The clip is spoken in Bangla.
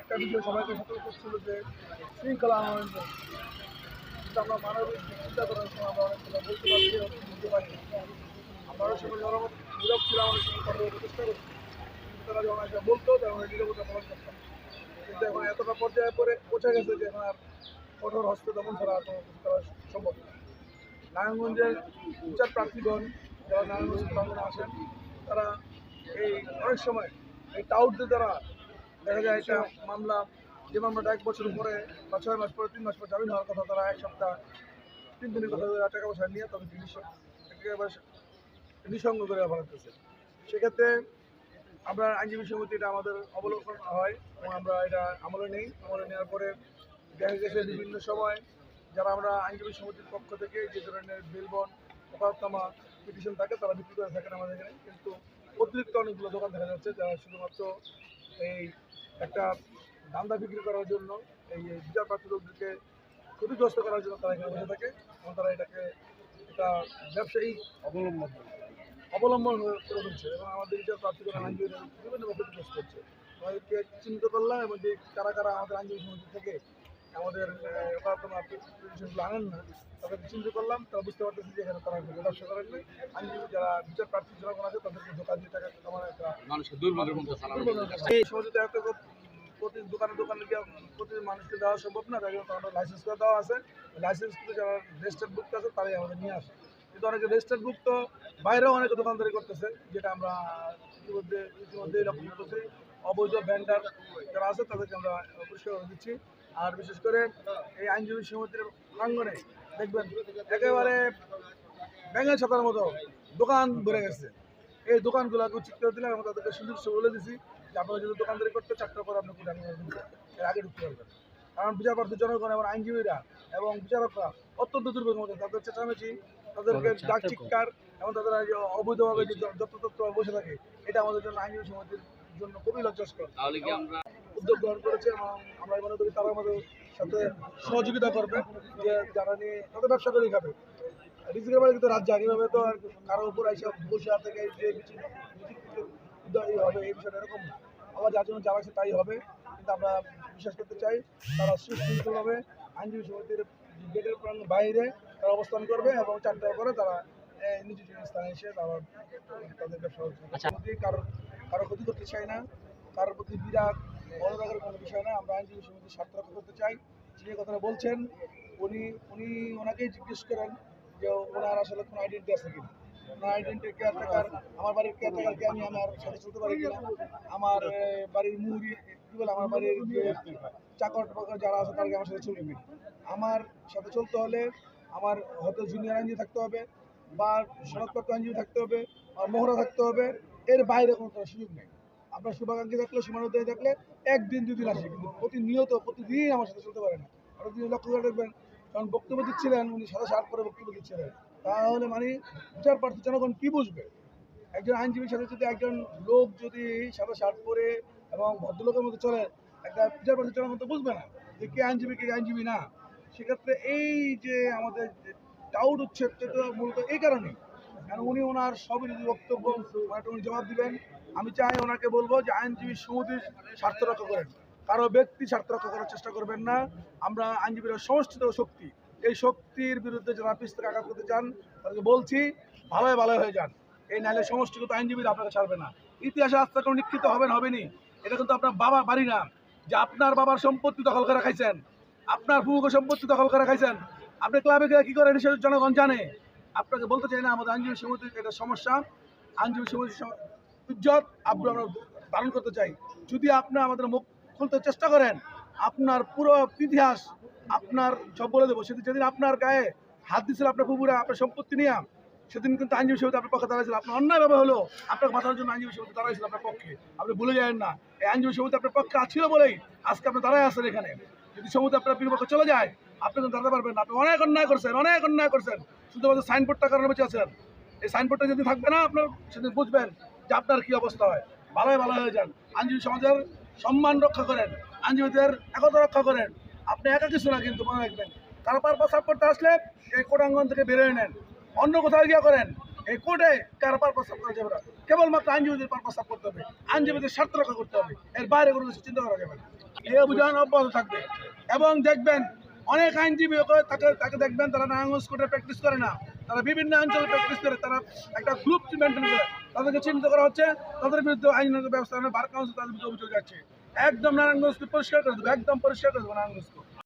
একটা বিষয় সবাইকে সতর্ক করছিল যে শৃঙ্খলা কিন্তু আমরা মানবিক চিন্তা করার সময় আমরা অনেকগুলো বলতে পারছি বুঝতে পারি আমরা অনেক সময় নরম নীরব অনেক সময় কথা বলতে চেষ্টা করছি। তারা যখন একটা বলতো, তখন নীরবতা পালন করতাম। কিন্তু এখন এতটা পর্যায়ে পরে পৌঁছে গেছে যে এখন আর কঠোর হস্ত দমন ছাড়া কিছু করা সম্ভব নারায়ণগঞ্জের বিচার প্রার্থীগণ যারা নারায়ণগঞ্জ প্রাঙ্গনে আসেন, তারা এই অনেক সময় এই টাউটদের দ্বারা দেখা যায় একটা মামলা, যে মামলাটা এক বছর পরে বা ছয় মাস পরে, তিন মাস পরে জামিন হওয়ার কথা তারা এক সপ্তাহ, তিন দিনের কথা টাকা পয়সা নিয়ে জিনিস একেবারে নিঃসঙ্গ করে ফেলাতেছে সেক্ষেত্রে আমরা আইনজীবী সমিতি এটা আমাদের অবলোকন হয় এবং আমরা এটা আমলে নেই। আমলে নেওয়ার পরে দেখা গেছে বিভিন্ন সময় যারা আমরা আইনজীবী সমিতির পক্ষ থেকে যে ধরনের বিলবন মোকদ্দমা, পিটিশন থাকে, তারা বিক্রি করে থাকেন আমাদের এখানে। কিন্তু অতিরিক্ত অনেকগুলো দোকান দেখা যাচ্ছে, যারা শুধুমাত্র এই একটা দান্দা বিক্রি করার জন্য এই বিচার প্রার্থী লোকদেরকে ক্ষতিগ্রস্ত করার জন্য তারা এখানে বসে থাকে এবং তারা এটাকে একটা ব্যবসায়ী অবলম্বন অবলম্বন করে ফেলছে এবং আমাদের বিচার প্রার্থীদের আইনজীবীরা বিভিন্নভাবে ক্ষতিগ্রস্ত হচ্ছে আমাদেরকে চিহ্নিত করলাম এবং যে কারা কারা আমাদের আইনজীবী সমিতি থেকে আমাদের ওকালতম পিটিশনগুলো আনেন না তাদেরকে চিহ্নিত করলাম তারা বুঝতে পারতেছি যে এখানে তারা ব্যবসা করেন না যারা বিচার প্রার্থী জনগণ আছে তাদেরকে ধোকা দিয়ে টাকা কামানোর একটা সহযোগিতা প্রতি দোকানে দোকানে গিয়ে প্রতি মানুষকে দেওয়া সম্ভব না তাই জন্য লাইসেন্স করে দেওয়া আছে। লাইসেন্স কিন্তু যারা রেজিস্টার্ড বুক আছে তারাই আমাদের নিয়ে আসে। কিন্তু অনেকে রেজিস্টার্ড বুক তো বাইরেও অনেকে দোকানদারি করতেছে যেটা আমরা ইতিমধ্যে ইতিমধ্যেই লক্ষ্য করতেছি। অবৈধ ভ্যান্ডার যারা আছে তাদেরকে আমরা পরিষ্কার দিচ্ছি। আর বিশেষ করে এই আইনজীবী সমিতির প্রাঙ্গনে দেখবেন একেবারে ব্যাঙের ছাতার মতো দোকান ভরে গেছে। এই দোকানগুলোকে উচিত করে দিলাম এবং তাদেরকে সুযোগ বলে দিছি যে আপনারা যদি দোকানদারি করতে চারটার পর আপনি এর আগে ঢুকতে পারবেন। কারণ বিচারপ্রার্থী জনগণ এবং আইনজীবীরা এবং বিচারকরা অত্যন্ত দুর্ভোগের মধ্যে তাদের চেঁচামেচি তাদেরকে ডাক চিৎকার এবং তাদের অবৈধভাবে যে যত্রতত্র বসে থাকে এটা আমাদের জন্য আইনজীবী সমিতির জন্য খুবই লজ্জাস্কর। তাহলে কি আমরা উদ্যোগ গ্রহণ করেছে এবং আমরা মনে করি তারা আমাদের সাথে সহযোগিতা করবে যে যারা নিয়ে তাদের ব্যবসা করেই খাবে। রিজিকের বাড়ি কিন্তু রাত জানিভাবে তো আর কারোর উপর এসে বসে থেকে যে হবে এই বিষয়টা এরকম না। আমার যার জন্য যারা আছে তাই হবে কিন্তু আমরা বিশ্বাস করতে চাই তারা সুশৃঙ্খলভাবে আইনজীবী সমিতির গেটের প্রাণ বাইরে তারা অবস্থান করবে এবং চারটার পরে তারা এ, নিজ নিজ স্থানে এসে তারা তাদের ব্যবসা আচ্ছা। কারও কারও ক্ষতি করতে চাই না কারোর প্রতি বিরাট অনুরাগের কোনো বিষয় না আমরা আইনজীবী সমিতির স্বার্থ রক্ষা করতে চাই। যিনি কথাটা বলছেন, উনি উনি ওনাকেই জিজ্ঞেস করেন যে ওনার আসলে কোনো আইডেন্টি আছে কিনা। ওনার আইডেন্টি আমার বাড়ির আমি আমার সাথে চলতে পারি আমার বাড়ির কি বলে, আমার বাড়ির যে চাকর যারা আছে আমার সাথে আমার সাথে চলতে হলে আমার হয়তো জুনিয়র আইনজীবী থাকতে হবে বা সনদপ্রাপ্ত আইনজীবী থাকতে হবে আর মোহরা থাকতে হবে। এর বাইরে কোনো সুযোগ নেই। আপনার শুভাকাঙ্ক্ষী থাকলে সীমানোদ্দায়ী থাকলে একদিন দুদিন আসে, কিন্তু প্রতিনিয়ত, প্রতিদিন আমার সাথে চলতে পারে না। তিনি লক্ষ্য করে দেখবেন, কারণ বক্তব্য দিচ্ছিলেন, উনি সাদা শার্ট পরে বক্তব্য দিচ্ছিলেন। তাহলে মানে বিচার প্রার্থী জনগণ কী বুঝবে? একজন আইনজীবীর সাথে যদি একজন লোক যদি সাদা শার্ট পরে এবং ভদ্রলোকের মধ্যে চলে, একটা বিচার প্রার্থী জনগণ তো বুঝবে না যে কে আইনজীবী কে আইনজীবী না। সেক্ষেত্রে এই যে আমাদের ডাউট হচ্ছে মূলত এই কারণেই। কারণ উনি ওনার যদি বক্তব্য উনি জবাব দিবেন। আমি চাই ওনাকে বলব যে আইনজীবী সমিতির স্বার্থ রক্ষা করেন। কারও ব্যক্তি স্বার্থ রক্ষা করার চেষ্টা করবেন না। আমরা আইনজীবীরা সমষ্টিত শক্তি। এই শক্তির বিরুদ্ধে যারা পিস্তকে আঘাত করতে চান, তাদেরকে বলছি ভালোই ভালো হয়ে যান। এই নাহলে সমষ্টিগত আইনজীবীরা আপনাকে ছাড়বে না। ইতিহাসে আস্থা কোনো নিক্ষিপ্ত হবেন, হবেনি। এটা কিন্তু আপনার বাবা বাড়ি না। যে আপনার বাবার সম্পত্তি দখল করে খাইছেন, আপনার ভূমিকে সম্পত্তি দখল করে খাইছেন, আপনি ক্লাবে গিয়ে কী করেন, সেটা জনগণ জানে। আপনাকে বলতে চাই না, আমাদের আইনজীবী সমিতির এটা সমস্যা। আইনজীবী সমিতির ইজ্জত আপনি আমরা ধারণ করতে চাই। যদি আপনি আমাদের মুখ খুলতে চেষ্টা করেন, আপনার পুরো ইতিহাস আপনার সব বলে দেবো। সেদিন যেদিন আপনার গায়ে হাত দিয়েছিল আপনার বুবুরা আপনার সম্পত্তি নিয়ে, সেদিন কিন্তু আইনজীবী সমিতি আপনার পক্ষে দাঁড়াইছিল। আপনার অন্যায়ভাবে হলো আপনার বাঁচানোর জন্য আইনজীবী সমিতি দাঁড়াইছিল আপনার পক্ষে। আপনি ভুলে যাবেন না। এই আইনজীবী সমিতি আপনার পক্ষে আছিল বলেই আজকে আপনি দাঁড়ায় আছেন এখানে। যদি সমিতি আপনার বিপক্ষে চলে যায় আপনি কিন্তু দাঁড়াতে পারবেন না। আপনি অনেক অন্যায় করছেন, অনেক অন্যায় করছেন। শুধুমাত্র সাইনবোর্ডটা কারণে বেঁচে আছেন। এই সাইনবোর্ডটা যদি থাকবে না, আপনার সেদিন বুঝবেন যে আপনার কী অবস্থা হয়। ভালোই ভালো হয়ে যান। আইনজীবী সমাজের সম্মান রক্ষা করেন। আইনজীবীদের একতা রক্ষা করেন। আপনি একা কিছু না কিন্তু মনে রাখবেন। কারও পারপাস সাপ করতে আসলে এই কোটাঙ্গন থেকে বেরোয় নেন। অন্য কোথাও গিয়ে করেন। এই কোর্টে কারও পারপাস সাপ করা যাবে না? কেবলমাত্র আইনজীবীদের পারপাস সাপ করতে হবে। আইনজীবীদের স্বার্থ রক্ষা করতে হবে। এর বাইরে কোনো কিছু চিন্তা করা যাবে না। এই অভিযান অব্যাহত থাকবে। এবং দেখবেন অনেক আইনজীবী তাকে তাকে দেখবেন, তারা নারায়ণগঞ্জ কোর্টে প্র্যাকটিস করে না। তারা বিভিন্ন অঞ্চলে প্র্যাকটিস করে, তারা একটা গ্রুপ মেনটেন করে। তাদেরকে চিহ্নিত করা হচ্ছে, তাদের বিরুদ্ধে আইনগত ব্যবস্থা বার কাউন্সিল তাদের বিরুদ্ধে অভিযোগ যাচ্ছে একদম নারায়ণগঞ্জকে পরিষ্কার করে দেবো, একদম পরিষ্কার করে দেবো নারায়ণগঞ্জকে।